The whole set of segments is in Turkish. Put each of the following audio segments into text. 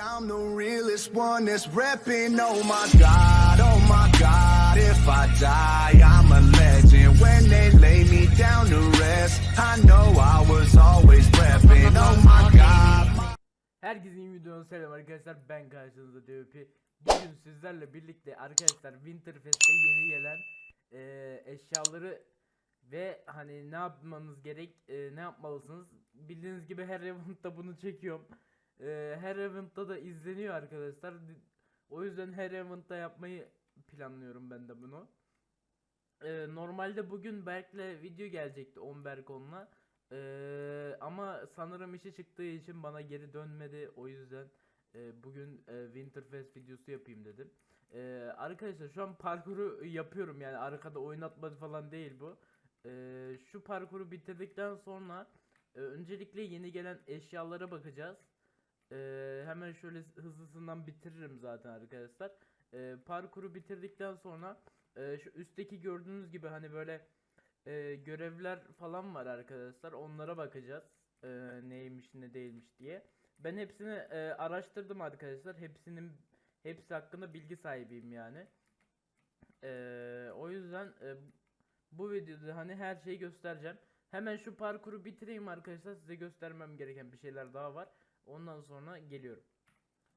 I'm the realest one that's repping. Oh my god, oh my god. If I die, I'm a legend. When they lay me down to rest, I know I was always repping. Oh my god. Herkesin yeni videonun selam arkadaşlar ben karşınızda DVP Bugün sizlerle birlikte arkadaşlar Winterfest'te yeni gelen eee, eşyaları ve hani ne yapmanız gerek eee, ne yapmalısınız Bildiğiniz gibi her event'ta bunu çekiyorum Eee, Her event'ta da izleniyor arkadaşlar O yüzden her event'ta yapmayı planlıyorum ben de bunu Eee, Normalde bugün Berk'le video gelecekti 10 Berk onunla Eee, ama sanırım işi çıktığı için bana geri dönmedi. O yüzden e, bugün e, Winterfest videosu yapayım dedim. Eee, arkadaşlar şu an parkuru yapıyorum yani arkada oynatmadı falan değil bu. Eee, şu parkuru bitirdikten sonra e, öncelikle yeni gelen eşyalara bakacağız. Eee, hemen şöyle hızlısından bitiririm zaten arkadaşlar. Eee, parkuru bitirdikten sonra e, şu üstteki gördüğünüz gibi hani böyle e, görevler falan var arkadaşlar. Onlara bakacağız. E, neymiş ne değilmiş diye. Ben hepsini e, araştırdım arkadaşlar. Hepsinin hepsi hakkında bilgi sahibiyim yani. E, o yüzden e, bu videoda hani her şeyi göstereceğim. Hemen şu parkuru bitireyim arkadaşlar. Size göstermem gereken bir şeyler daha var. Ondan sonra geliyorum.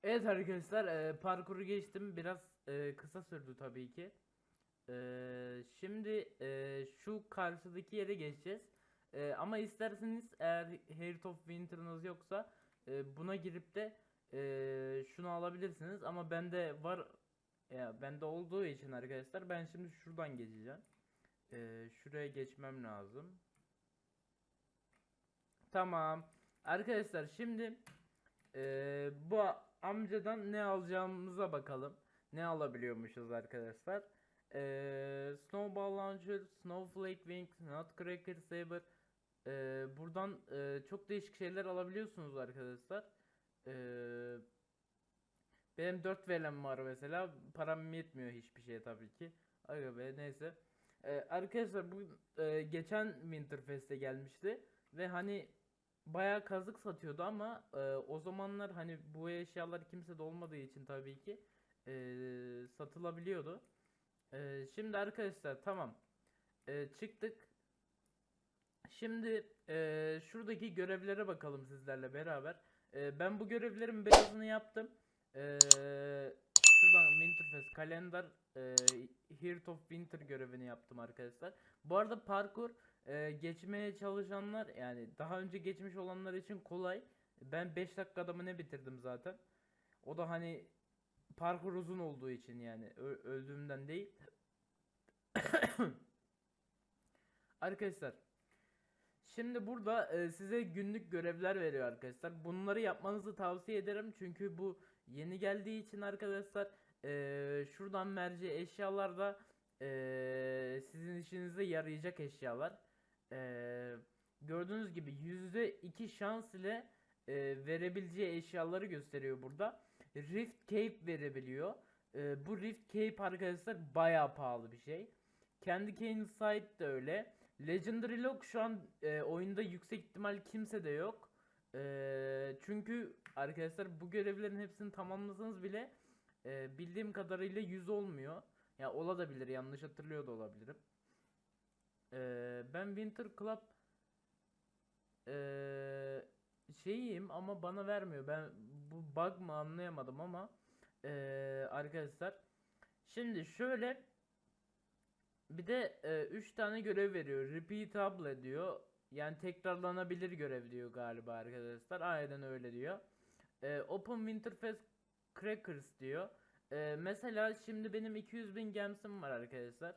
Evet arkadaşlar e, parkuru geçtim. Biraz e, kısa sürdü tabii ki. Ee, şimdi e, şu karşıdaki yere geçeceğiz. Ee, ama isterseniz eğer Heart of Winter'ınız yoksa e, buna girip de e, şunu alabilirsiniz. Ama bende var ya bende olduğu için arkadaşlar ben şimdi şuradan geçeceğim. Ee, şuraya geçmem lazım. Tamam. Arkadaşlar şimdi e, bu amcadan ne alacağımıza bakalım. Ne alabiliyormuşuz arkadaşlar. Ee, Snowball Launcher, Snowflake Wings, Nutcracker Saber. Ee, buradan e, çok değişik şeyler alabiliyorsunuz arkadaşlar. Ee, benim 4 velem var mesela. Param yetmiyor hiçbir şeye tabii ki. Aga be neyse. Ee, arkadaşlar bu e, geçen Winterfest'e gelmişti. Ve hani bayağı kazık satıyordu ama e, o zamanlar hani bu eşyalar kimsede olmadığı için tabii ki e, satılabiliyordu. Ee, şimdi arkadaşlar tamam. Ee, çıktık. Şimdi ee, şuradaki görevlere bakalım sizlerle beraber. Ee, ben bu görevlerin birazını yaptım. Ee, şuradan Winterfest kalender ee, Heart of Winter görevini yaptım arkadaşlar. Bu arada parkur ee, geçmeye çalışanlar yani daha önce geçmiş olanlar için kolay. Ben 5 dakikada mı ne bitirdim zaten. O da hani parkur uzun olduğu için yani Ö- öldüğümden değil. Arkadaşlar Şimdi burada e, size günlük görevler veriyor arkadaşlar. Bunları yapmanızı tavsiye ederim. Çünkü bu yeni geldiği için arkadaşlar e, şuradan merci eşyalarda e, sizin işinize yarayacak eşyalar. E, gördüğünüz gibi %2 şans ile e, verebileceği eşyaları gösteriyor burada. Rift Cape verebiliyor. Ee, bu Rift Cape arkadaşlar bayağı pahalı bir şey. Kendi Kane Sight de öyle. Legendary Lock şu an e, oyunda yüksek ihtimal kimse de yok. E, çünkü arkadaşlar bu görevlerin hepsini tamamlasanız bile e, bildiğim kadarıyla 100 olmuyor. Ya olabilir yanlış hatırlıyor da olabilirim. E, ben Winter Club e, şeyim ama bana vermiyor. Ben bu bug mı anlayamadım ama ee, arkadaşlar. Şimdi şöyle bir de 3 tane görev veriyor. Repeatable diyor. Yani tekrarlanabilir görev diyor galiba arkadaşlar. Aynen öyle diyor. Ee, Open Winterfest Crackers diyor. Ee, mesela şimdi benim 200 bin gemsim var arkadaşlar.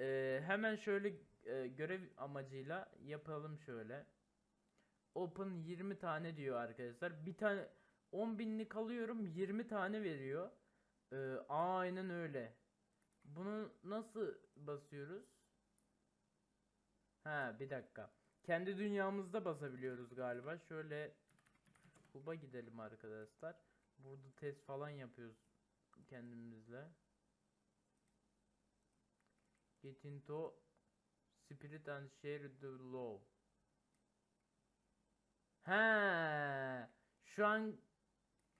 Ee, hemen şöyle e, görev amacıyla yapalım şöyle. Open 20 tane diyor arkadaşlar. Bir tane 10 binlik alıyorum 20 tane veriyor. Ee, aynen öyle. Bunu nasıl basıyoruz? Ha bir dakika. Kendi dünyamızda basabiliyoruz galiba. Şöyle Hub'a gidelim arkadaşlar. Burada test falan yapıyoruz kendimizle. Get into Spirit and share the love. He. Şu an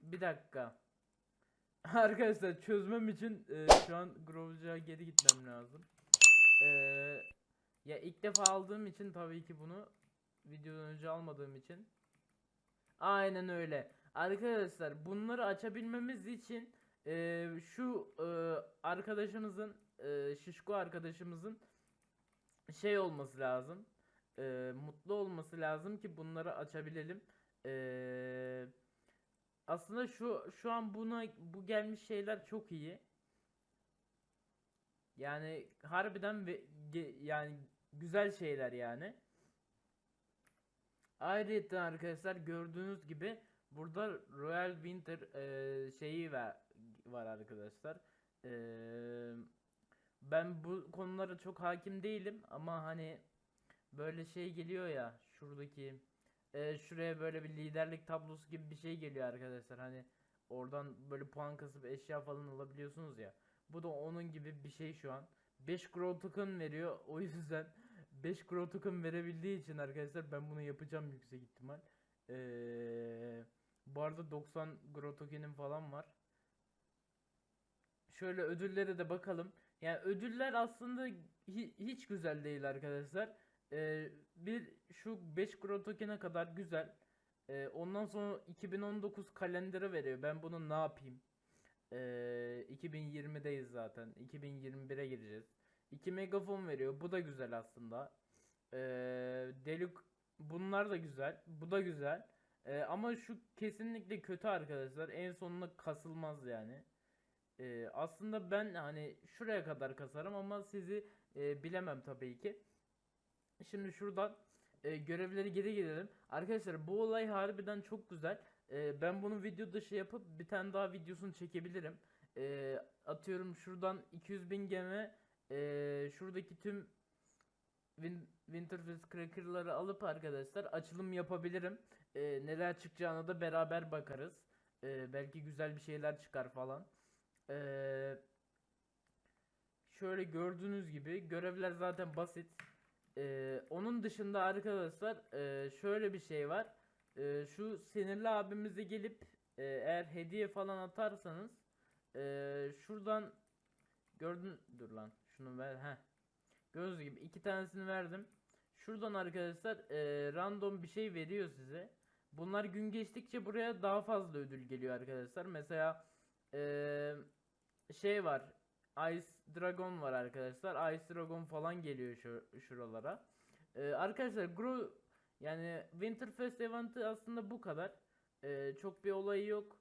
bir dakika. Arkadaşlar çözmem için e, şu an Grovec'a geri gitmem lazım. E, ya ilk defa aldığım için tabii ki bunu videodan önce almadığım için. Aynen öyle. Arkadaşlar bunları açabilmemiz için e, şu e, arkadaşımızın e, şişko arkadaşımızın şey olması lazım. e, mutlu olması lazım ki bunları açabilelim. E, aslında şu şu an buna bu gelmiş şeyler çok iyi. Yani harbiden ve ge- yani güzel şeyler yani. Ayrıca arkadaşlar gördüğünüz gibi burada Royal Winter eee, şeyi var, var arkadaşlar. Eee, ben bu konulara çok hakim değilim ama hani böyle şey geliyor ya şuradaki eee, şuraya böyle bir liderlik tablosu gibi bir şey geliyor arkadaşlar. Hani oradan böyle puan kasıp eşya falan alabiliyorsunuz ya. Bu da onun gibi bir şey şu an. 5 Grow Token veriyor. O yüzden 5 Grow Token verebildiği için arkadaşlar ben bunu yapacağım yüksek ihtimal. Ee, bu arada 90 Grow Token'im falan var. Şöyle ödüllere de bakalım. Yani ödüller aslında hi- hiç güzel değil arkadaşlar. Ee, bir şu 5 Grow Token'e kadar güzel. Ee, ondan sonra 2019 kalenderi veriyor. Ben bunu ne yapayım? Ee, 2020'deyiz zaten. 2021'e gireceğiz. 2 megafon veriyor. Bu da güzel aslında. Ee, Deluk bunlar da güzel. Bu da güzel. Ee, ama şu kesinlikle kötü arkadaşlar. En sonunda kasılmaz yani. Ee, aslında ben hani şuraya kadar kasarım ama sizi e, bilemem tabii ki. Şimdi şuradan e, görevleri geri gidelim. Arkadaşlar bu olay harbiden çok güzel. E, ben bunu video dışı yapıp bir tane daha videosunu çekebilirim. E, atıyorum şuradan 200 bin geme e, şuradaki tüm Win Winterfest Cracker'ları alıp arkadaşlar açılım yapabilirim. E, neler çıkacağına da beraber bakarız. E, belki güzel bir şeyler çıkar falan. E, şöyle gördüğünüz gibi görevler zaten basit. Ee, onun dışında arkadaşlar e, şöyle bir şey var. Ee, şu sinirli abimize gelip e, eğer hediye falan atarsanız e, şuradan gördün dur lan şunu ver he gördüğünüz gibi iki tanesini verdim. Şuradan arkadaşlar e, random bir şey veriyor size. Bunlar gün geçtikçe buraya daha fazla ödül geliyor arkadaşlar. Mesela e, şey var Ice Dragon var arkadaşlar. Ice Dragon falan geliyor şu şuralara. Ee, arkadaşlar Grow yani Winterfest eventi aslında bu kadar. Ee, çok bir olayı yok.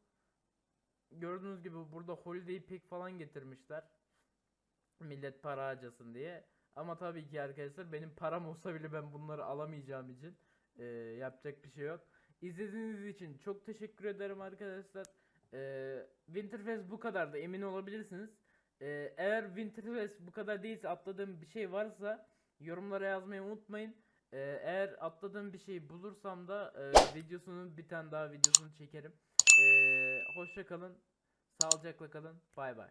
Gördüğünüz gibi burada Holiday Pack falan getirmişler. Millet para harcasın diye. Ama tabii ki arkadaşlar benim param olsa bile ben bunları alamayacağım için ee, yapacak bir şey yok. İzlediğiniz için çok teşekkür ederim arkadaşlar. Ee, Winterfest bu kadar da emin olabilirsiniz. Ee, eğer Winterfest bu kadar değilse atladığım bir şey varsa yorumlara yazmayı unutmayın. Ee, eğer atladığım bir şey bulursam da e, videosunu bir tane daha videosunu çekerim. Ee, hoşça kalın. Sağlıcakla kalın. Bay bay.